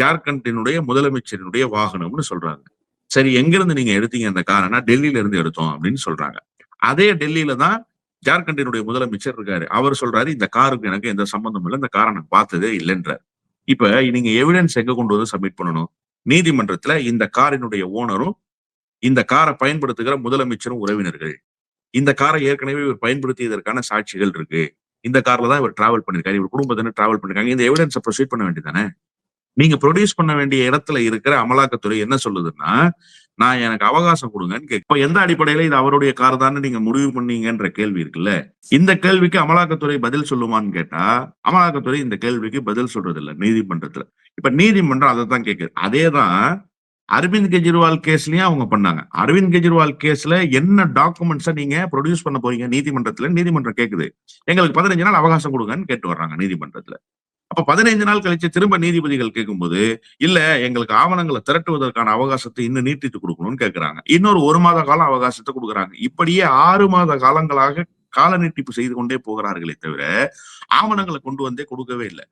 ஜார்க்கண்டினுடைய முதலமைச்சரினுடைய வாகனம்னு சொல்றாங்க. சரி எங்கிருந்து நீங்க எடுத்தீங்க அந்த காரனா டெல்லியில இருந்து எடுத்தோம் அப்படின்னு சொல்றாங்க. அதே டெல்லியில தான் ஜார்க்கண்டினுடைய முதலமைச்சர் இருக்காரு. அவர் சொல்றாரு இந்த காருக்கு எனக்கு எந்த சம்பந்தம் இல்லை இந்த காரை நான் பார்த்ததே இல்லைன்றார். இப்ப நீங்க எவிடன்ஸ் எங்க கொண்டு வந்து சப்மிட் பண்ணணும்? நீதிமன்றத்துல இந்த காரினுடைய ஓனரும் இந்த காரை பயன்படுத்துகிற முதலமைச்சரும் உறவினர்கள். இந்த காரை ஏற்கனவே இவர் பயன்படுத்தியதற்கான சாட்சிகள் இருக்கு. இந்த கார்ல தான் இவர் டிராவல் பண்ணிருக்காரு இவர் குடும்பத்தினர் டிராவல் பண்ணிருக்காங்க இந்த எவிடன்ஸை ப்ரொசீட் பண்ண வேண்டியதானே நீங்க ப்ரொடியூஸ் பண்ண வேண்டிய இடத்துல இருக்கிற அமலாக்கத்துறை என்ன சொல்லுதுன்னா நான் எனக்கு அவகாசம் கொடுங்கன்னு கேட்க இப்ப எந்த அடிப்படையில இது அவருடைய கார் தான் நீங்க முடிவு பண்ணீங்கன்ற கேள்வி இருக்குல்ல? இந்த கேள்விக்கு அமலாக்கத்துறை பதில் சொல்லுமான்னு கேட்டா அமலாக்கத்துறை இந்த கேள்விக்கு பதில் சொல்றது இல்ல நீதிமன்றத்துல. இப்ப நீதிமன்றம் அதை தான் கேக்குது. அதேதான் அரவிந்த் கெஜ்ரிவால் கேஸ்லயும் அவங்க பண்ணாங்க. அரவிந்த் கெஜ்ரிவால் கேஸ்ல என்ன டாக்குமெண்ட்ஸை நீங்க ப்ரொடியூஸ் பண்ண போறீங்க நீதிமன்றத்துல? நீதிமன்றம் கேக்குது. எங்களுக்கு பதினஞ்சு நாள் அவகாசம் கொடுங்கன்னு கேட்டு வர்றாங்க நீதிமன்றத்துல. அப்ப பதினைந்து நாள் கழிச்சு திரும்ப நீதிபதிகள் கேட்கும்போது இல்ல எங்களுக்கு ஆவணங்களை திரட்டுவதற்கான அவகாசத்தை இன்னும் நீட்டித்து கொடுக்கணும்னு கேட்கிறாங்க இன்னொரு ஒரு மாத காலம் அவகாசத்தை கொடுக்குறாங்க. இப்படியே ஆறு மாத காலங்களாக கால நீட்டிப்பு செய்து கொண்டே போகிறார்களே தவிர ஆவணங்களை கொண்டு வந்தே கொடுக்கவே இல்லை.